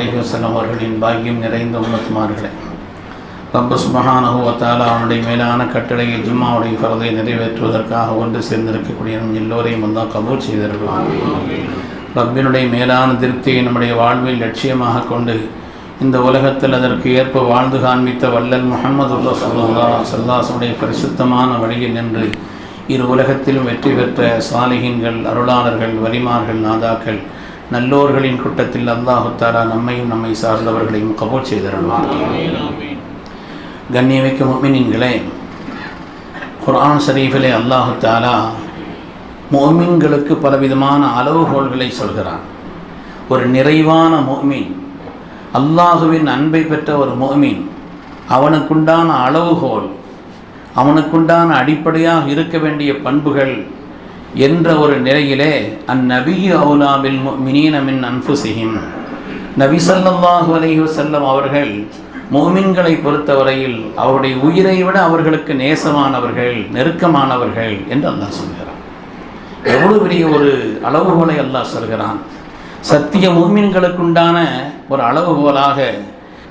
அலைஹி வஸல்லம் அவர்களின் பாக்கியம் நிறைந்த உமத்துமார்களே ரப்ப சுபஹானஹு அவனுடைய மேலான கட்டளையை ஜும்மாவுடைய ஃபரதை நிறைவேற்றுவதற்காக ஒன்று சேர்ந்திருக்கக்கூடிய நம் எல்லோரையும் அல்லாஹ் கபூல் செய்திருக்கலாம் ரப்பினுடைய மேலான திருப்தியை நம்முடைய வாழ்வில் லட்சியமாக கொண்டு இந்த உலகத்தில் அதற்கு ஏற்ப வாழ்ந்து காண்பித்த வல்லல் முகமது சல்லா சல்லாசனுடைய பரிசுத்தமான வழியில் நின்று இரு உலகத்திலும் வெற்றி பெற்ற சாலிகின்கள் அருளாளர்கள் வலிமார்கள் நாதாக்கள் நல்லோர்களின் கூட்டத்தில் அல்லாஹு தாரா நம்மையும் நம்மை சார்ந்தவர்களையும் கபூல் செய்தருள்வார் கண்ணியமிக்க மொமினின்களே குர்ஆன் ஷரீஃபிலே அல்லாஹு தாலா மோமின்களுக்கு பலவிதமான அளவுகோள்களை சொல்கிறான். ஒரு நிறைவான மோமீன் அல்லாஹுவின் அன்பை பெற்ற ஒரு மோமீன் அவனுக்குண்டான அளவுகோல் அவனுக்குண்டான அடிப்படையாக இருக்க வேண்டிய பண்புகள் என்ற ஒரு நிலையிலே அந்நபியு அவுலாபில் மினீனமின் அன்புசிஹிம் நபி சல்லாஹு அலைஹி செல்லம் அவர்கள் மோமின்களை பொறுத்தவரையில் அவருடைய உயிரை விட அவர்களுக்கு நேசமானவர்கள் நெருக்கமானவர்கள் என்று அல்லாஹ் சொல்கிறான். எவ்வளவு பெரிய ஒரு அளவுகோலை அல்லாஹ் சொல்கிறான். சத்திய மோமின்களுக்குண்டான ஒரு அளவுகோலாக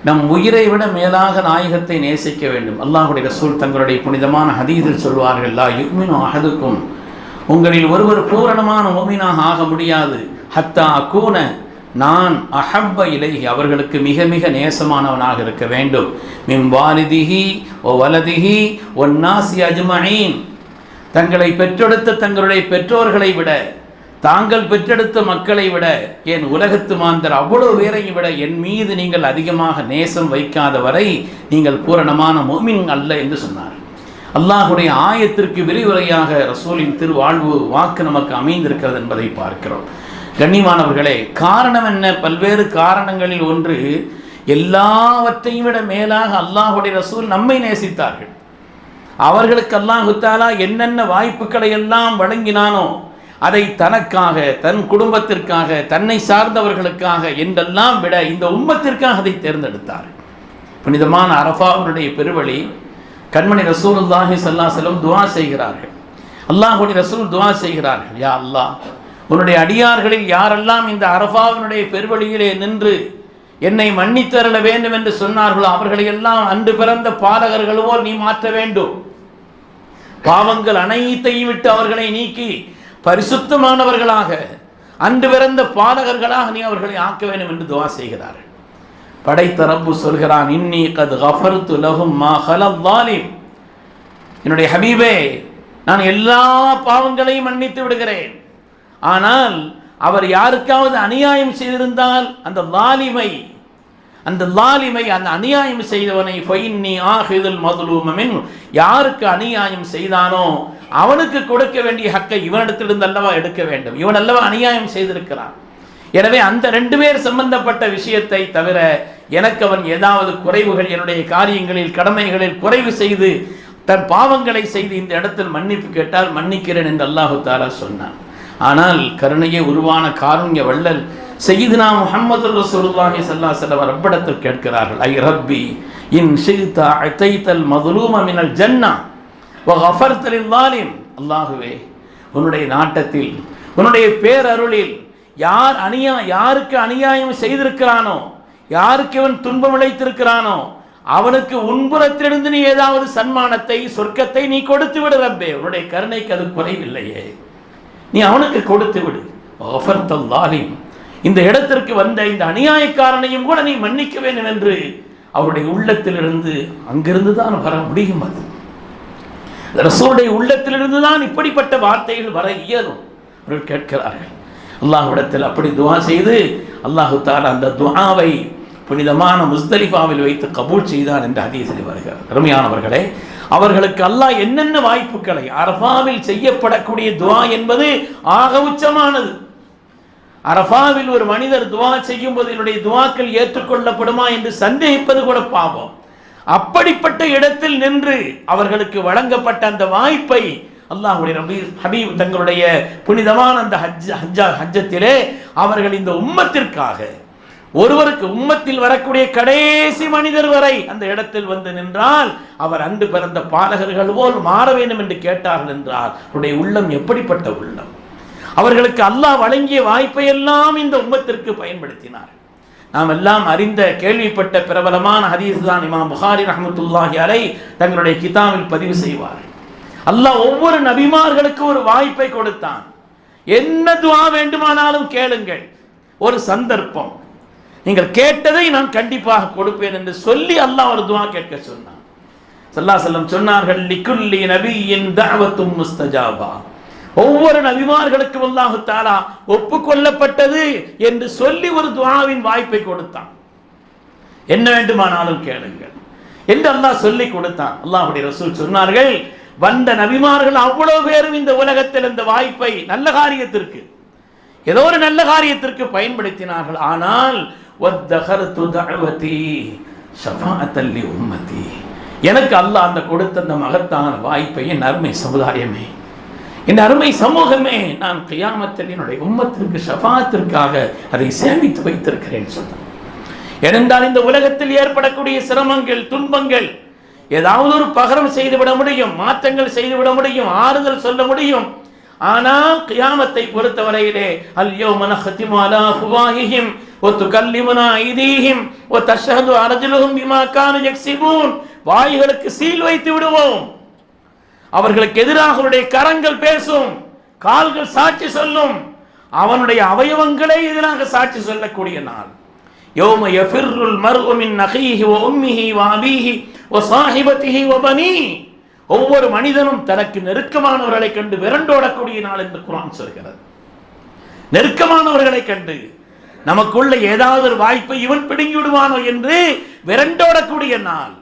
நம் உயிரை விட மேலாக நாயகத்தை நேசிக்க வேண்டும். அல்லாஹுடைய ரசூல் தங்களுடைய புனிதமான ஹதீதில் சொல்வார்கள் லா யுக்மினு அஹதுக்கும் உங்களில் ஒருவர் பூரணமான ஓமினாக ஆக முடியாது. ஹத்தா கூன நான் அஹப்ப இலகி அவர்களுக்கு மிக மிக நேசமானவனாக இருக்க வேண்டும். மிம் வாலிதிகி ஓ வலதிகி ஒன்னாசி அஜ்மஈன் தங்களை பெற்றெடுத்த தங்களுடைய பெற்றோர்களை விட தாங்கள் பெற்றெடுத்த மக்களை விட என் உலகத்து மாந்தர் அவ்வளவு பேரையும் விட என் மீது நீங்கள் அதிகமாக நேசம் வைக்காத வரை நீங்கள் பூரணமான மோமின் அல்ல என்று சொன்னார். அல்லாஹுடைய ஆயத்திற்கு விரிவுரையாக ரசூலின் திருவாழ்வு வாக்கு நமக்கு அமைந்திருக்கிறது என்பதை பார்க்கிறோம். கண்ணியமானவர்களே காரணம் என்ன? பல்வேறு காரணங்களில் ஒன்று எல்லாவற்றையும் விட மேலாக அல்லாஹுடைய ரசூல் நம்மை நேசித்தார்கள். அவர்களுக்கு அல்லாஹுத்தாலா என்னென்ன வாய்ப்புகளை எல்லாம் வழங்கினானோ அதை தனக்காக தன் குடும்பத்திற்காக தன்னை சார்ந்தவர்களுக்காக என்றெல்லாம் விட இந்த உம்மத்திற்காக அதை தேர்ந்தெடுத்தார் புனிதமான அரபாவுடைய பெருவழி கண்மணி ரசூலுல்லாஹி சல்லா செல்லம் துவா செய்கிறார்கள். அல்லாஹுடைய ரசூல் துவா செய்கிறார்கள். யா அல்லாஹ் உன்னுடைய அடியார்களில் யாரெல்லாம் இந்த அரபாவினுடைய பெருவழியிலே நின்று என்னை மன்னித்தரல வேண்டும் என்று சொன்னார்களோ அவர்களை எல்லாம் அன்று பிறந்த பாலகர்கள் நீ மாற்ற வேண்டும். பாவங்கள் அனைத்தையும் விட்டு அவர்களை நீக்கி பரிசுத்தமானவர்களாக அன்று பிறந்த பாலகர்களாக நீ அவர்களை ஆக்க வேண்டும் என்று துவா செய்கிறார்கள். படைத்த ரப்பு சொல்கிறான் இன்னி கது கஃபர்து லகும் மா ஹலம் வாலிம் என்னுடைய ஹபீபே நான் எல்லா பாவங்களையும் மன்னித்து விடுகிறேன். ஆனால் அவர் யாருக்காவது அநியாயம் செய்திருந்தால் அந்த லாலிமை அந்த லாலிமை அந்த அநியாயம் செய்தவனை ஃபைன்னி ஆஹிதுல் மதுலூமமின் யாருக்கு அநியாயம் செய்தானோ அவனுக்கு கொடுக்க வேண்டிய ஹக்கை இவனிடத்திலிருந்து அல்லவா எடுக்க வேண்டும். இவன் அல்லவா அநியாயம் செய்திருக்கிறான்? எனவே அந்த ரெண்டு பேர் சம்பந்தப்பட்ட விஷயத்தை தவிர எனக்கு அவன் ஏதாவது குறைவுகள் என்னுடைய காரியங்களில் கடமைகளில் குறைவு செய்து தன் பாவங்களை செய்து இந்த இடத்தில் மன்னிப்பு கேட்டால் மன்னிக்கிறேன் என்று அல்லாஹு தாலா சொன்னான். ஆனால் கருணையே உருவான காருண்ய வள்ளல் செய்தினா முஹம்மது ரசூலுல்லாஹி சல்லா செல்லம் வஸல்லம் ரப்பிடத்தில் கேட்கிறார்கள் ஐ ரப்பி இன் ஷிதா அத்தைத்தல் மதுலூம மினல் ஜன்னா வ கஃபர்த அல்லாஹுவே உன்னுடைய நாட்டத்தில் உன்னுடைய பேரருளில் யார் அநியா யாருக்கு அநியாயம் செய்திருக்கிறானோ யாருக்கு இவன் துன்பம் இழைத்திருக்கிறானோ அவனுக்கு உன்புறத்திலிருந்து நீ ஏதாவது சன்மானத்தை சொர்க்கத்தை நீ கொடுத்து விடு ரப்பே. உன்னுடைய கருணைக்கு அது குறைவில்லையே நீ அவனுக்கு கொடுத்து விடு. லாலிம் இந்த இடத்திற்கு வந்த இந்த அநியாயக்காரனையும் கூட நீ மன்னிக்க வேண்டும் என்று அவருடைய உள்ளத்திலிருந்து அங்கிருந்து தான் வர முடியும் அது. ரசோடைய உள்ளத்திலிருந்து தான் இப்படிப்பட்ட வார்த்தைகள் வர இயலும். அவர்கள் கேட்கிறார்கள். அல்லாஹ்விடத்தில் அப்படி துவா செய்து அல்லாஹு தாலா அந்த துவாவை புனிதமான முஸ்தலிஃபாவில் வைத்து கபூல் செய்தான் என்று ஹதீஸில் வருகிறார். அருமையானவர்களே அவர்களுக்கு அல்லாஹ் என்னென்ன வாய்ப்புகளை அரஃபாவில் செய்யப்படக்கூடிய துவா என்பது ஆக உச்சமானது. அரஃபாவில் ஒரு மனிதர் துவா செய்யும் போது என்னுடைய துவாக்கள் ஏற்றுக்கொள்ளப்படுமா என்று சந்தேகிப்பது கூட பாவம். அப்படிப்பட்ட இடத்தில் நின்று அவர்களுக்கு வழங்கப்பட்ட அந்த வாய்ப்பை அல்லாஹுடைய நபி ஹபீப் தங்களுடைய புனிதமான அந்த ஹஜ் ஹஜ்ஜா ஹஜ்ஜத்திலே அவர்கள் இந்த உம்மத்திற்காக ஒருவருக்கு உம்மத்தில் வரக்கூடிய கடைசி மனிதர் வரை அந்த இடத்தில் வந்து நின்றால் அவர் அன்று பிறந்த பாலகர்கள் போல் மாற வேண்டும் என்று கேட்டார்கள் என்றால் அவருடைய உள்ளம் எப்படிப்பட்ட உள்ளம்? அவர்களுக்கு அல்லாஹ் வழங்கிய வாய்ப்பை எல்லாம் இந்த உம்மத்திற்கு பயன்படுத்தினார். நாம் எல்லாம் அறிந்த கேள்விப்பட்ட பிரபலமான ஹதீஸ் தான் இமாம் புகாரி ரஹமத்துல்லாஹி அலை தங்களுடைய கிதாபில் பதிவு செய்வார்கள். அல்லாஹ் ஒவ்வொரு நபிமார்களுக்கு ஒரு வாய்ப்பை கொடுத்தான். என்ன துவா வேண்டுமானாலும் கேளுங்கள். ஒரு சந்தர்ப்பம். நீங்கள் கேட்டதை நான் கண்டிப்பாக கொடுப்பேன் என்று சொல்லி அல்லாஹ் ஒரு துவா கேட்க சொன்னான். சல்லா செல்லம் சொன்னார்கள் லிக்குல்லி நபியின் தாவத்தும் முஸ்தஜாபா. ஒவ்வொரு நபிமார்களுக்கும் அல்லாஹு தாலா ஒப்புக்கொள்ளப்பட்டது என்று சொல்லி ஒரு துவாவின் வாய்ப்பை கொடுத்தான். என்ன வேண்டுமானாலும் கேளுங்கள். என்று அல்லாஹ் சொல்லி கொடுத்தான். அல்லாஹுடைய ரசூல் சொன்னார்கள் வந்த நபிமார்கள் அவ்வளவு பேரும் இந்த உலகத்தில் இந்த வாய்ப்பை நல்ல காரியத்திற்கு ஏதோ ஒரு நல்ல காரியத்திற்கு பயன்படுத்தினார்கள். ஆனால் உம்மதி. எனக்கு அல்லாஹ் அந்த கொடுத்த அந்த மகத்தான வாய்ப்பை என் அருமை சமுதாயமே என் அருமை சமூகமே நான் கியாமத்தில் என்னுடைய உம்மத்திற்கு ஷஃபாத்திற்காக அதை சேமித்து வைத்திருக்கிறேன் சொன்னான் ஏனென்றால் இந்த உலகத்தில் ஏற்படக்கூடிய சிரமங்கள் துன்பங்கள் ஏதாவது ஒரு பகரம் செய்துவிட முடியும் மாற்றங்கள் செய்துவிட முடியும் ஆறுதல் சொல்ல முடியும். ஆனால் கியாமத்தை பொறுத்தவரையிலே அல்யோ மனஹத்திமு அலா ஃபுவாஹிஹிம் ஒ துகல்லிமுனா ஐதீஹிம் ஒ தஷஹது அர்ஜுலுஹும் பிமா கானு யக்ஸிபூன் வாய்களுக்கு சீல் வைத்து விடுவோம். அவர்களுக்கு எதிராக அவருடைய கரங்கள் பேசும் கால்கள் சாட்சி சொல்லும். அவனுடைய அவயவங்களே எதிராக சாட்சி சொல்லக்கூடிய நாள். யோம யஃபிர்ருல் மர்உ மின் அகீஹி வ உம்மிஹி வ அபீஹி வ ஸாஹிபத்திஹி வ பனீ ஒவ்வொரு மனிதனும் தனக்கு நெருக்கமானவர்களை கண்டு விரண்டோடக்கூடிய நாள் என்று குர்ஆன் சொல்கிறது. நெருக்கமானவர்களை கண்டு நமக்குள்ள ஏதாவது ஒரு வாய்ப்பை இவன் பிடுங்கி விடுவானோ என்று விரண்டோடக்கூடிய நாள்.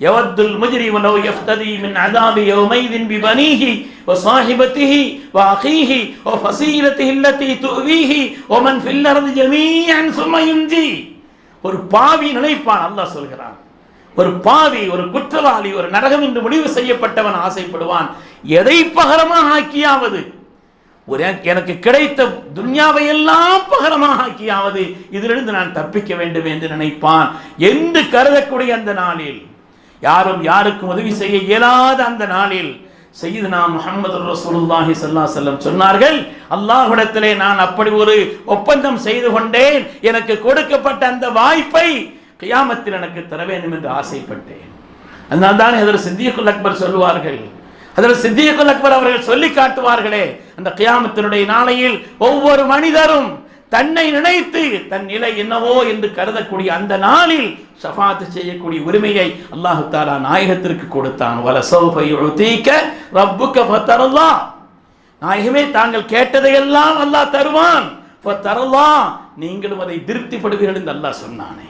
يود المجرم لو يفتدي من عذاب يومئذ ببنيه وصاحبته وأخيه وفصيلته التي تؤذيه ومن في الأرض جميعا ثم ينجي ஒரு பாவி நினைப்பான் அல்லாஹ் சொல்கிறான் ஒரு பாவி ஒரு குற்றவாளி ஒரு நரகம் என்று முடிவு செய்யப்பட்டவன் ஆசைப்படுவான் எதை பகரமாக ஆக்கியாவது ஒரு எனக்கு கிடைத்த துன்யாவை எல்லாம் பகரமாக ஆக்கியாவது இதிலிருந்து நான் தப்பிக்க வேண்டும் என்று நினைப்பான் என்று கருதக்கூடிய அந்த நாளில் யாரும் யாருக்கும் உதவி செய்ய இயலாத அந்த நாளில் செய்யுதுனா முகமது ரசூலுல்லாஹி சல்லா செல்லம் சொன்னார்கள் அல்லாஹ்விடத்திலே நான் அப்படி ஒரு ஒப்பந்தம் செய்து கொண்டேன். எனக்கு கொடுக்கப்பட்ட அந்த வாய்ப்பை கியாமத்தில் எனக்கு தர வேண்டும் என்று ஆசைப்பட்டேன். அதனால் தான் அதில் சித்தியக்குல் அக்பர் சொல்லுவார்கள். அதில் சித்தியக்குல் அக்பர் அவர்கள் சொல்லி காட்டுவார்களே அந்த கியாமத்தினுடைய நாளையில் ஒவ்வொரு மனிதரும் தன்னை நினைத்து தன் நிலை என்னவோ என்று கருதக்கூடிய அந்த நாளில் ஷஃபாத்து செய்யக்கூடிய உரிமையை அல்லாஹு தாலா நாயகத்திற்கு கொடுத்தான். வல சௌஃபை ரப்புக்க ஃபத்தரல்லா. நாயகமே தாங்கள் கேட்டதையெல்லாம் அல்லாஹ் தருவான். ஃபத்தரல்லா. நீங்களும் அதை திருப்திப்படுவீர்கள் என்று அல்லாஹ் சொன்னானே.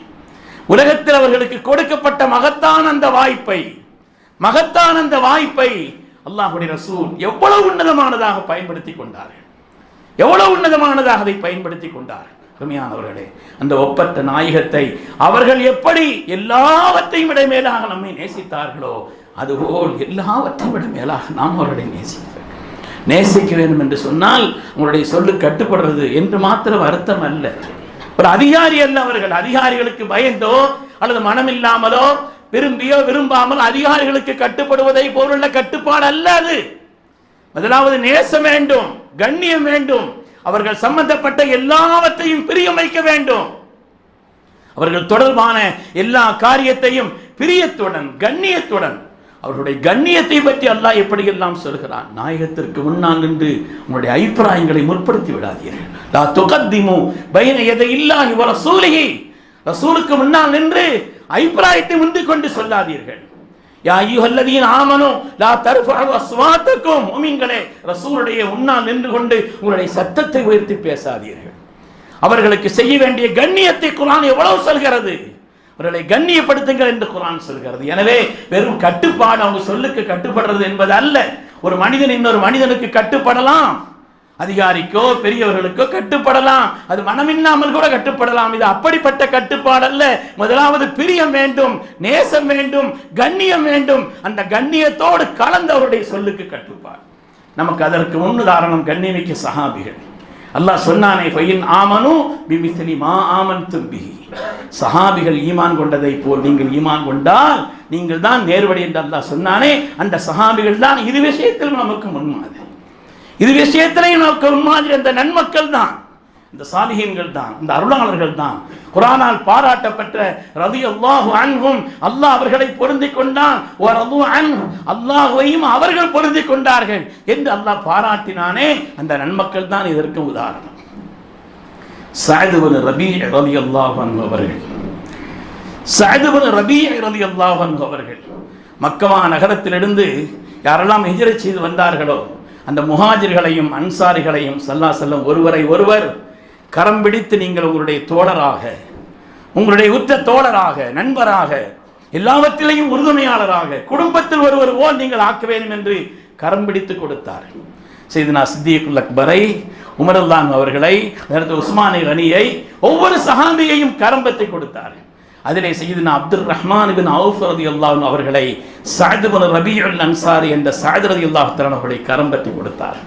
உலகத்தில் அவர்களுக்கு கொடுக்கப்பட்ட மகத்தான அந்த வாய்ப்பை மகத்தான அந்த வாய்ப்பை அல்லாஹுடைய ரசூல் எவ்வளவு உன்னதமானதாக பயன்படுத்தி கொண்டார்கள். எவ்வளவு உன்னதமானதாக அதை பயன்படுத்தி கொண்டார். அருமையானவர்களே அந்த ஒப்பற்ற நாயகத்தை அவர்கள் எப்படி எல்லாவற்றையும் விட மேலாக நம்மை நேசித்தார்களோ அதுபோல் எல்லாவற்றையும் விட மேலாக நாம் அவர்களை நேசிக்கிறோம். நேசிக்க வேண்டும் என்று சொன்னால் உங்களுடைய சொல்லு கட்டுப்படுறது என்று மாத்திரம் அர்த்தம் அல்ல. ஒரு அதிகாரி அல்ல அவர்கள். அதிகாரிகளுக்கு பயந்தோ அல்லது மனம் இல்லாமலோ விரும்பியோ விரும்பாமல் அதிகாரிகளுக்கு கட்டுப்படுவதை போலுள்ள கட்டுப்பாடு அல்ல அது. முதலாவது நேசம் வேண்டும் கண்ணியம் வேண்டும். அவர்கள் சம்பந்தப்பட்ட எல்லாவற்றையும் பிரியம் வைக்க வேண்டும். அவர்கள் தொடர்பான எல்லா காரியத்தையும் பிரியத்துடன் கண்ணியத்துடன் அவர்களுடைய கண்ணியத்தை பற்றி அல்லாஹ் எப்படியெல்லாம் சொல்கிறான்? நாயகத்திற்கு முன்னால் நின்று உங்களுடைய அபிப்பிராயங்களை முற்படுத்தி விடாதீர்கள். லா எதை ரசூலுக்கு முன்னால் நின்று அபிப்பிராயத்தை முந்திக் கொண்டு சொல்லாதீர்கள். யா ஐயுஹல்லதீன ஆமனு லா தர்ஃபஉ அஸ்வாத்தக்கும். ரசூலுடைய முன்னால் நின்று கொண்டு உங்களுடைய சத்தத்தை உயர்த்தி பேசாதீர்கள். அவர்களுக்கு செய்ய வேண்டிய கண்ணியத்தை குரான் எவ்வளவு சொல்கிறது? அவர்களை கண்ணியப்படுத்துங்கள் என்று குரான் சொல்கிறது. எனவே வெறும் கட்டுப்பாடு அவங்க சொல்லுக்கு கட்டுப்படுறது என்பது அல்ல. ஒரு மனிதன் இன்னொரு மனிதனுக்கு கட்டுப்படலாம். அதிகாரிக்கோ பெரியவர்களுக்கோ கட்டுப்படலாம். அது மனமில்லாமல் கூட கட்டுப்படலாம். இது அப்படிப்பட்ட கட்டுப்பாடல்ல. முதலாவது பிரியம் வேண்டும் நேசம் வேண்டும் கண்ணியம் வேண்டும். அந்த கண்ணியத்தோடு கலந்தவருடைய சொல்லுக்கு கட்டுப்பாடு. நமக்கு அதற்கு முன்னுதாரணம் கண்ணியமிக்க சஹாபிகள். அல்லாஹ் சொன்னானே ஃபைன் ஆமனு பிமிஸ்லி மா ஆமன் தும்பிஹி சஹாபிகள் ஈமான் கொண்டதை போல் நீங்கள் ஈமான் கொண்டால் நீங்கள் தான் நேர்வடி என்று அல்லாஹ் சொன்னானே. அந்த சஹாபிகள் தான் இது விஷயத்தில் நமக்கு முன்மாதிரி. இது விஷயத்திலையும் நோக்கம் மாதிரி அந்த நன்மக்கள் தான். இந்த சாலிஹீன்கள் தான் இந்த அருளாளர்கள் தான். குரானால் பாராட்டப்பட்ட ரவி அல்லாஹு அன்பும் அல்லாஹ் அவர்களை பொருந்தி கொண்டான். ஒரு அன் அல்லாஹுவையும் அவர்கள் பொருந்தி கொண்டார்கள் என்று அல்லாஹ் பாராட்டினானே. அந்த நன்மக்கள் தான் இதற்கு உதாரணம். சாயதுபன் ரபி ரதி அல்லாஹ் அவர்கள். சாயதுபன் ரபி ரதி அல்லாஹ் அவர்கள். மக்கமா நகரத்திலிருந்து யாரெல்லாம் ஹிஜ்ரத் செய்து வந்தார்களோ அந்த முஹாஜிர்களையும் அன்சாரிகளையும் சல்லா செல்லம் ஒருவரை ஒருவர் கரம் பிடித்து நீங்கள் உங்களுடைய தோழராக உங்களுடைய உற்ற தோழராக நண்பராக எல்லாவற்றிலையும் உறுதுணையாளராக குடும்பத்தில் ஒருவர் போல் நீங்கள் ஆக்க வேண்டும் என்று கரம் பிடித்து கொடுத்தார். செய்தனா சித்தியக்குல் அக்பரை உமரல்லான் அவர்களை உஸ்மானி கனியை ஒவ்வொரு சஹாபியையும் கரம்பத்தை கொடுத்தார். அதிலே செய்தினா அப்துல் ரஹ்மான் பின் அவுஃப் ரதி அல்லாஹ் அவர்களை சாதுபன் ரபி அல் அன்சாரி என்ற சாது ரதி அல்லாஹ் அவர்களை கரம் பற்றி கொடுத்தார்.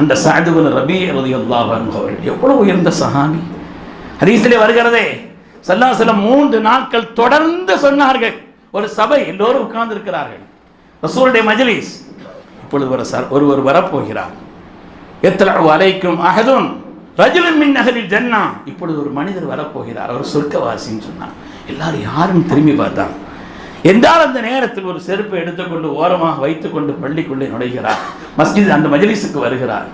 அந்த சாதுபன் ரபி ரதி அல்லாஹ் அவர்கள் எவ்வளவு உயர்ந்த சஹாபி? ஹதீஸிலே வருகிறதே சல்லாசலம் மூன்று நாட்கள் தொடர்ந்து சொன்னார்கள். ஒரு சபை எல்லோரும் உட்கார்ந்து இருக்கிறார்கள் ரசூருடைய மஜ்லிஸ் இப்பொழுது ஒரு சார் ஒருவர் வரப்போகிறார். எத்தனை அலைக்கும் அகதும் ரஜுலின் மின் நகரில் ஜன்னா. இப்பொழுது ஒரு மனிதர் வரப்போகிறார். அவர் சொர்க்கவாசின்னு சொன்னார். எல்லாரும் யாரும் திரும்பி பார்த்தாங்க என்றால் அந்த நேரத்தில் ஒரு செருப்பை எடுத்துக்கொண்டு ஓரமாக வைத்துக்கொண்டு பள்ளிக்குள்ளே நுழைகிறார். மஸ்ஜித் அந்த மஜ்லிஸுக்கு வருகிறார்.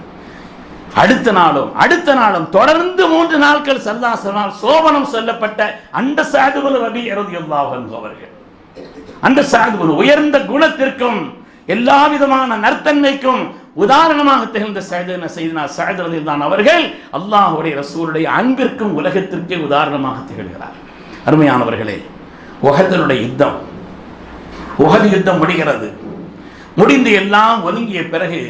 அடுத்த நாளும் அடுத்த நாளும் தொடர்ந்து மூன்று நாட்கள் சல்லாசனால் சோபனம் சொல்லப்பட்ட அந்த சாதுகுல ரபி இறதியுல்லாஹன் அவர்கள். அந்த சாதுகுல உயர்ந்த குணத்திற்கும் எல்லா விதமான நற்தன்மைக்கும் உதாரணமாக திகழ்ந்த சைதன செய்தனா சாயதரதில் தான் அவர்கள் அல்லாஹுடைய ரசூலுடைய அன்பிற்கும் உலகத்திற்கே உதாரணமாக திகழ்கிறார். அருமையானவர்களே உகதனுடைய யுத்தம். உகது யுத்தம் முடிகிறது. முடிந்து எல்லாம் ஒதுங்கிய பிறகு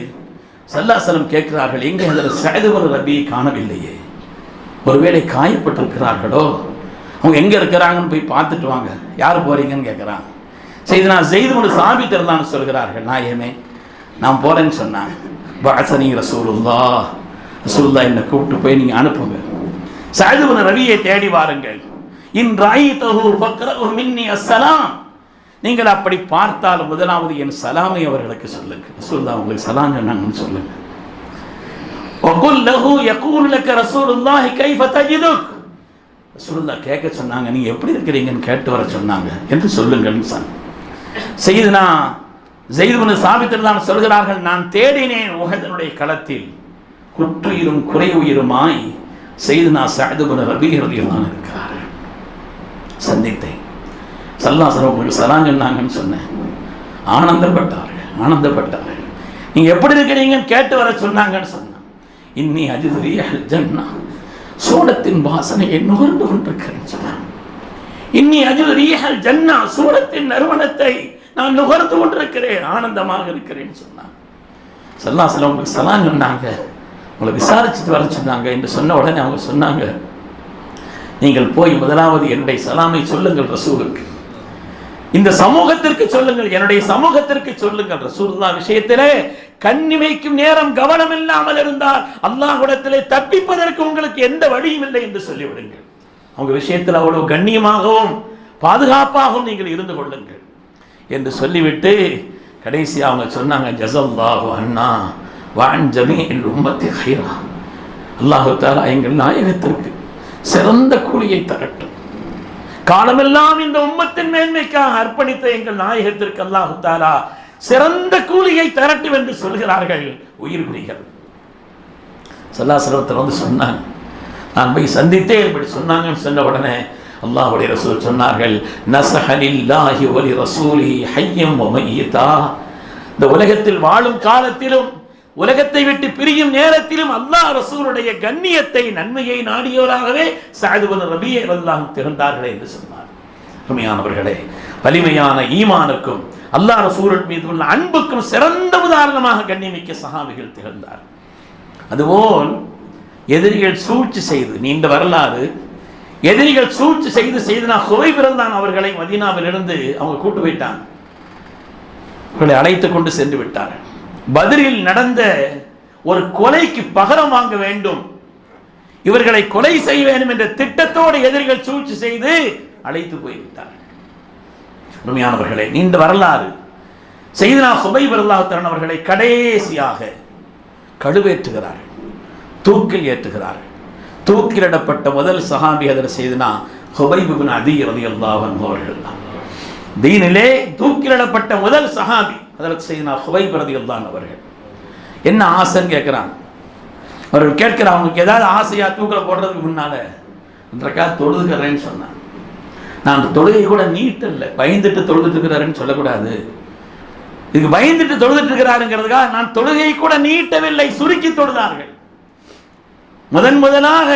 சல்லாசலம் கேட்கிறார்கள் எங்கே அதில் சைதுவர் ரபியை காணவில்லையே? ஒருவேளை காயப்பட்டிருக்கிறார்களோ? அவங்க எங்கே இருக்கிறாங்கன்னு போய் பார்த்துட்டு வாங்க. யார் போகிறீங்கன்னு கேட்குறாங்க செய்து நான் செய்து சாபி திறந்தான்னு சொல்கிறார்கள் நாயமே நான் போகிறேன்னு சொன்னாங்க. பாசனி ரசூலுல்லா ரசூல்லா என்னை கூப்பிட்டு போய் நீங்கள் அனுப்புங்க. சாதுபன ரவியை தேடி வாருங்கள். இன் ராயி தகு பக்ரஹு மின்னி அஸ்ஸலாம் நீங்கள் அப்படி பார்த்தால் முதலாவது என் சலாமை அவர்களுக்கு சொல்லுங்க ரசூலுல்லா உங்களுக்கு சலாம் சொன்னாங்கன்னு சொல்லுங்க وقل له يقول لك رسول الله كيف تجدك ரசூலுல்லா கேட்க சொன்னாங்க நீங்க எப்படி இருக்கிறீங்கன்னு கேட்டு வர சொன்னாங்க என்று சொல்லுங்கள்னு சொன்னாங்க செய்துனா செய்துவனு சாபித்தர் தான் சொல்கிறார்கள் நான் தேடினேன் உகதனுடைய களத்தில் குற்றுயிரும் குறை உயிருமாய் செய்துனா சாதுபன ரபிகிறதில் தான் இருக்கிறார்கள் சந்தித்தேன். சல்லாசரம் உங்களுக்கு சலாம் சொன்னாங்கன்னு சொன்னேன். ஆனந்தப்பட்டார்கள் ஆனந்தப்பட்டார்கள். நீங்கள் எப்படி இருக்கிறீங்கன்னு கேட்டு வர சொன்னாங்கன்னு சொன்னான். இன்னி அஜிதுரிய ஜன்னா. சூடத்தின் வாசனையை நுகர்ந்து கொண்டிருக்கிறேன் சொன்னான். இன்னி அஜுது ரீஹல் ஜன்னா. சூடத்தின் நறுமணத்தை நான் நுகர்ந்து கொண்டிருக்கிறேன். ஆனந்தமாக இருக்கிறேன் சொன்னான். சல்லாசலம் உங்களுக்கு சலாம் சொன்னாங்க. உங்களை விசாரிச்சுட்டு வர சொன்னாங்க என்று சொன்ன உடனே அவங்க சொன்னாங்க நீங்கள் போய் முதலாவது என்னுடைய சலாமை சொல்லுங்கள் ரசூலுக்கு. இந்த சமூகத்திற்கு சொல்லுங்கள் என்னுடைய சமூகத்திற்கு சொல்லுங்கள் ரசூல்லா விஷயத்திலே. கண்ணிமைக்கும் நேரம் கவனம் இல்லாமல் இருந்தால் அல்லாஹுடத்திலே தப்பிப்பதற்கு உங்களுக்கு எந்த வழியும் இல்லை என்று சொல்லிவிடுங்கள். அவங்க விஷயத்தில் அவ்வளவு கண்ணியமாகவும் பாதுகாப்பாகவும் நீங்கள் இருந்து கொள்ளுங்கள் என்று சொல்லிவிட்டு கடைசி அவங்க சொன்னாங்க ஜசல்லாஹு அண்ணா வான் ஜமீல் உம்மத்தி ஹைரா அல்லாஹு தாலா எங்கள் நாயகத்திற்கு சிறந்த கூலியை தரட்டும். காலமெல்லாம் இந்த உம்மத்தின் மேன்மைக்காக அர்ப்பணித்த எங்கள் நாயகத்திற்கு அல்லாஹு தாலா சிறந்த கூலியை தரட்டும் என்று சொல்கிறார்கள். உயிர் பிடிகள். சல்லாசலத்தில் வந்து சொன்னாங்க. நான் போய் சந்தித்தே இப்படி சொன்னாங்கன்னு சொன்ன உடனே அல்லாஹுடைய ரசூல் சொன்னார்கள் நசஹலில்லாஹி வலி ரசூலி ஹையம் ஒமையதா இந்த உலகத்தில் வாழும் காலத்திலும் உலகத்தை விட்டு பிரியும் நேரத்திலும் அல்லாஹ் ரசூலுடைய கண்ணியத்தை நன்மையை நாடியோராகவே சாதுவன் ரபியை அல்லாஹ் திகழ்ந்தார்களே என்று சொன்னார். அருமையானவர்களே வலிமையான ஈமானுக்கும் அல்லாஹ் ரசூல் மீது உள்ள அன்புக்கும் சிறந்த உதாரணமாக கண்ணியமிக்க சஹாபிகள் திகழ்ந்தார். அதுபோல் எதிரிகள் சூழ்ச்சி செய்து நீண்ட வரலாறு எதிரிகள் சூழ்ச்சி செய்து செய்து நான் சுவை பிறந்தான் அவர்களை மதீனாவிலிருந்து அவங்க கூட்டு போயிட்டாங்க. அவர்களை அழைத்து கொண்டு சென்று விட்டார் பதிலில் நடந்த ஒரு கொலைக்கு பகரம் வாங்க வேண்டும். இவர்களை கொலை செய்ய வேண்டும் என்ற திட்டத்தோடு எதிரிகள் சூழ்ச்சி செய்து அழைத்து போய்விட்டார். உண்மையானவர்களே நீண்ட வரலாறு. செய்தனா சுபை வரலாத்தரன் அவர்களை கடைசியாக கழுவேற்றுகிறார்கள். தூக்கில் ஏற்றுகிறார்கள். தூக்கிலிடப்பட்ட முதல் சஹாபி அதில் செய்தனா ஹுபைபுபின் அதி ரதி அல்லாஹன் அவர்கள் தான். தீனிலே தூக்கிலிடப்பட்ட முதல் சஹாபி அதற்கு செய்தனா ஹுவை பிரதிகள் தான் அவர்கள். என்ன ஆசைன்னு கேட்குறாங்க அவர்கள் கேட்குற அவங்களுக்கு ஏதாவது ஆசையாக தூக்கில் போடுறதுக்கு முன்னால். இன்றைக்கா தொழுதுக்கிறேன்னு சொன்னான். நான் அந்த தொழுகை கூட நீட்டல்ல. பயந்துட்டு தொழுதுட்டுருக்கிறாருன்னு சொல்லக்கூடாது. இதுக்கு பயந்துட்டு தொழுதுட்டு இருக்கிறாருங்கிறதுக்காக நான் தொழுகை கூட நீட்டவில்லை. சுருக்கி தொழுதார்கள். முதன் முதலாக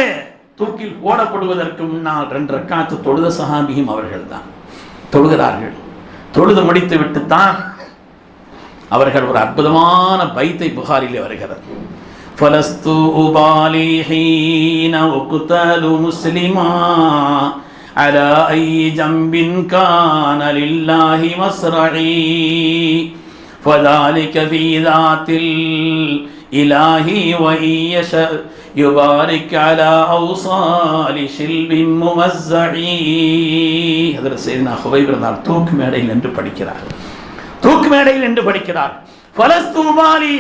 தூக்கில் போடப்படுவதற்கு முன்னால் ரெண்டு ரக்காத்து தொழுத சகாபியும் அவர்கள் தான் தொழுகிறார்கள். தொழுது முடித்து விட்டு தான் அவர்கள் ஒரு அற்புதமான பைத்தை புகாரிலே வருகிறது فلست أبالي حين أقتل مسلما على أي جنب كان لله مصرعي فذلك في ذات الإله وإن يشاء يبارك على أوصال شلب ممزعي அதில் செய்தினா ஹுபைப் இருந்தால் தூக்கு மேடையில் என்று படிக்கிறார் தூக்கு மேடையில் என்று படிக்கிறார் பலஸ்தூபாலி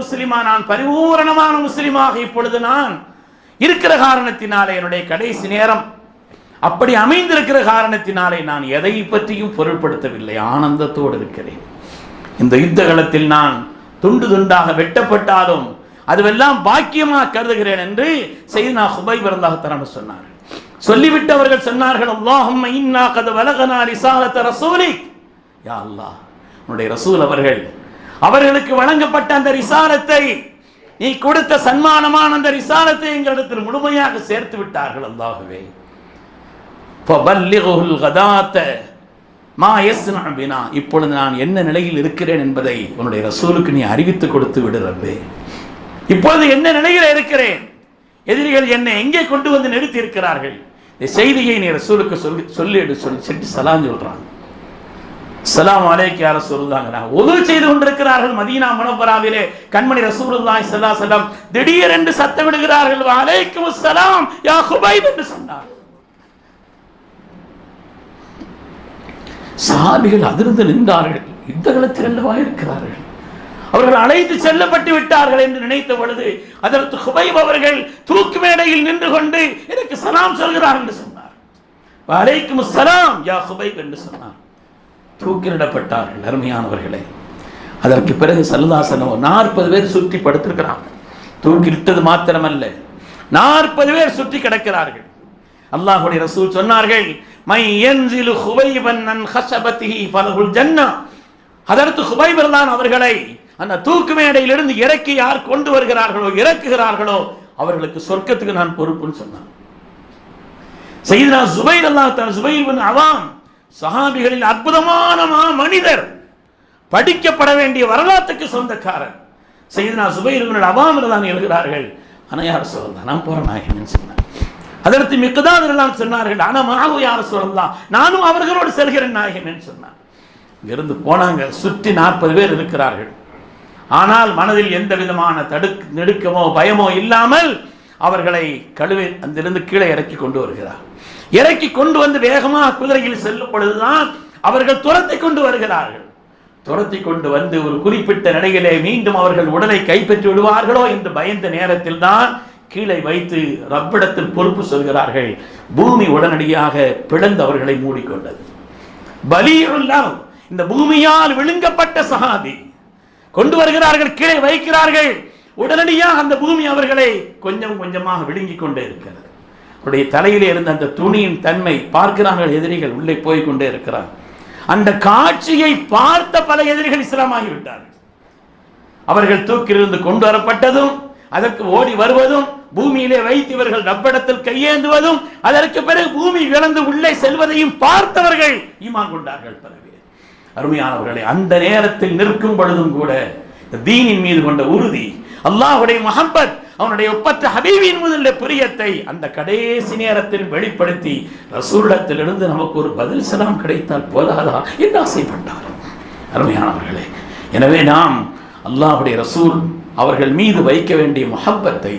முஸ்லிமா நான் பரிபூரணமான முஸ்லிமாக இப்பொழுது நான் இருக்கிற காரணத்தினாலே என்னுடைய கடைசி நேரம். அப்படி அமைந்திருக்கிற காரணத்தினாலே நான் எதை பற்றியும் பொருட்படுத்தவில்லை ஆனந்தத்தோடு இருக்கிறேன். இந்த யுத்த காலத்தில் நான் துண்டு துண்டாக வெட்டப்பட்டாலும் அதுவெல்லாம் பாக்கியமாக கருதுகிறேன் என்று செய்தினா ஹுபை பிறந்தாக சொன்னார். சொல்லிவிட்டு அவர்கள் சொன்னார்கள் அல்லாஹம் இன்னா கது வலகனா ரிசாலத்த ரசூலி யா அல்லாஹ் உன்னுடைய ரசூல் அவர்கள் அவர்களுக்கு வழங்கப்பட்ட அந்த ரிசாலத்தை நீ கொடுத்த சன்மானமான அந்த ரிசாலத்தை எங்களிடத்தில் முழுமையாக சேர்த்து விட்டார்கள் அல்லாகவே கதாத்த இப்பொழுது நான் என்ன நிலையில் இருக்கிறேன் என்பதை உன்னுடைய ரசூலுக்கு நீ அறிவித்து கொடுத்து விடுறவே இப்பொழுது என்ன நிலையில் இருக்கிறேன்? எதிரிகள் என்னை எங்கே கொண்டு வந்து நிறுத்தி இருக்கிறார்கள்? இந்த செய்தியை நீ ரசூலுக்கு சொல்லி சொல்லி சொல்லி சென்று சலாம் சொல்றாங்க சலாம் அலேக்கிய யார உதவி செய்து கொண்டிருக்கிறார்கள் மதீனா மனோபராவிலே கண்மணி ரசூலுல்லாஹி ஸல்லல்லாஹு அலைஹி வஸல்லம் சத்தம் விடுகிறார்கள். அலைக்கும் சலாம் யா ஹுபைப் என்று சொன்னார். சாபிகள் அதிர்ந்து நின்றார்கள். இந்த காலத்தில் அல்லவா இருக்கிறார்கள்? அவர்கள் அழைத்து செல்லப்பட்டு விட்டார்கள் என்று நினைத்த பொழுது அதற்கு ஹுபைப் அவர்கள் தூக்கு மேடையில் நின்று கொண்டு எனக்கு சலாம் சொல்கிறார் என்று சொன்னார். அலைக்கும் சலாம் யா ஹுபைப் என்று சொன்னார். தூக்கிலிடப்பட்டார்கள் அருமையானவர்களே அதற்கு பிறகு சல்லுதாசனம் நாற்பது பேர் சுற்றி படுத்திருக்கிறாங்க தூக்கிலிட்டது மாத்திரமல்ல. நாற்பது பேர் சுற்றி கிடக்கிறார்கள். அல்லாஹுடைய ரசூல் சொன்னார்கள் மை என்ஜிலு ஹுபைபன் அன் பலகுல் ஃபலஹுல் ஜன்னா. அதற்கு ஹுபைபர் தான் அவர்களை அந்த தூக்கு மேடையிலிருந்து இறக்கி யார் கொண்டு வருகிறார்களோ இறக்குகிறார்களோ அவர்களுக்கு சொர்க்கத்துக்கு நான் பொறுப்புன்னு சொன்னான். செய்தா சுபைர் அல்லாஹ் தன் சுபைர் பின் அவாம் சஹாபிகளில் அற்புதமான மனிதர். படிக்கப்பட வேண்டிய வரலாற்றுக்கு சொந்தக்காரன் செய்தனா சுபைர் அவாமில் தான் எழுகிறார்கள் ஆனால் யார் சொல்லலாம் நான் போகிறேன் நாயகன் சொன்னேன் அதற்கு மிக்கதான் சொன்னார்கள் ஆனால் மாவு யார் சொல்லலாம் நானும் அவர்களோடு செல்கிறேன் நாயகன் சொன்னார். இங்கிருந்து போனாங்க சுற்றி நாற்பது பேர் இருக்கிறார்கள். ஆனால் மனதில் எந்த விதமான தடுக் நெடுக்கமோ பயமோ இல்லாமல் அவர்களை கழுவை அங்கிருந்து கீழே இறக்கி கொண்டு வருகிறார். இறக்கி கொண்டு வந்து வேகமாக குதிரையில் செல்லும் பொழுதுதான் அவர்கள் துரத்தி கொண்டு வருகிறார்கள். துரத்தி கொண்டு வந்து ஒரு குறிப்பிட்ட நிலையிலே மீண்டும் அவர்கள் உடலை கைப்பற்றி விடுவார்களோ என்று பயந்த நேரத்தில் தான் கீழே வைத்து ரப்பிடத்தில் பொறுப்பு சொல்கிறார்கள். பூமி உடனடியாக பிளந்து அவர்களை மூடிக்கொண்டது. பலியுள்ளாம் இந்த பூமியால் விழுங்கப்பட்ட சகாதி கொண்டு வருகிறார்கள் கீழே வைக்கிறார்கள். உடனடியாக அந்த பூமி அவர்களை கொஞ்சம் கொஞ்சமாக விழுங்கிக் கொண்டே இருக்கிறது. அவருடைய தலையிலே இருந்த அந்த துணியின் தன்மை பார்க்கிறார்கள் எதிரிகள் உள்ளே போய் கொண்டே இருக்கிறார். அந்த காட்சியை பார்த்த பல எதிரிகள் இஸ்லாமாகி விட்டார்கள். அவர்கள் தூக்கிலிருந்து கொண்டு வரப்பட்டதும் அதற்கு ஓடி வருவதும் பூமியிலே வைத்து இவர்கள் ரப்படத்தில் கையேந்துவதும் அதற்கு பிறகு பூமி விளந்து உள்ளே செல்வதையும் பார்த்தவர்கள் ஈமான் கொண்டார்கள் பிறகு. அருமையானவர்களை அந்த நேரத்தில் நிற்கும் பொழுதும் கூட இந்த தீனின் மீது கொண்ட உறுதி அல்லாஹுடைய மஹம்பத் அவனுடைய ஒப்பற்ற ஹபீபின் முதல்ல பிரியத்தை அந்த கடைசி நேரத்தில் வெளிப்படுத்தி ரசூலிடத்திலிருந்து நமக்கு ஒரு பதில் சலாம் கிடைத்தால் போதாதா என்று ஆசைப்பட்டார். அருமையானவர்களே எனவே நாம் அல்லாஹுடைய ரசூல் அவர்கள் மீது வைக்க வேண்டிய மொஹப்பத்தை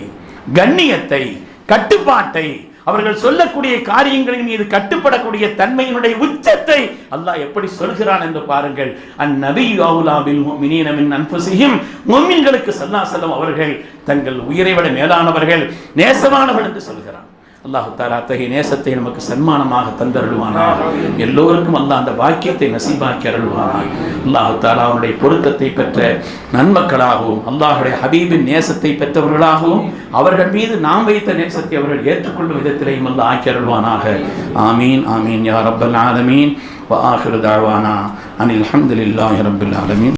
கண்ணியத்தை கட்டுப்பாட்டை அவர்கள் சொல்லக்கூடிய காரியங்களின் மீது கட்டுப்படக்கூடிய தன்மையினுடைய உச்சத்தை அல்லாஹ் எப்படி சொல்கிறான் என்று பாருங்கள். அந்நபி அவுலாபில் முஃமினீன மின் அன்ஃபுஸிஹிம் முஃமின்களுக்கு செல்லம் அவர்கள் தங்கள் உயிரை விட மேலானவர்கள் நேசமானவர்கள் என்று சொல்கிறான். அல்லாஹு தாலா அத்தகைய நேசத்தை நமக்கு சன்மானமாக தந்தருள்வானா எல்லோருக்கும் அல்லாஹ் அந்த வாக்கியத்தை நசீபாக்கி அருள்வானா அல்லாஹு தாலா அவனுடைய பொருத்தத்தை பெற்ற நன்மக்களாகவும் அல்லாஹுடைய ஹபீபின் நேசத்தை பெற்றவர்களாகவும் அவர்கள் மீது நாம் வைத்த நேசத்தை அவர்கள் ஏற்றுக்கொள்ளும் விதத்திலேயும் அல்லாஹ் ஆக்கி அருள்வானாக. ஆமீன் ஆமீன் யா ரப்பல் ஆலமீன். வ ஆஹிரு தாழ்வானா அனில் அஹமதுல்லாஹி ரப்பில் ஆலமீன்.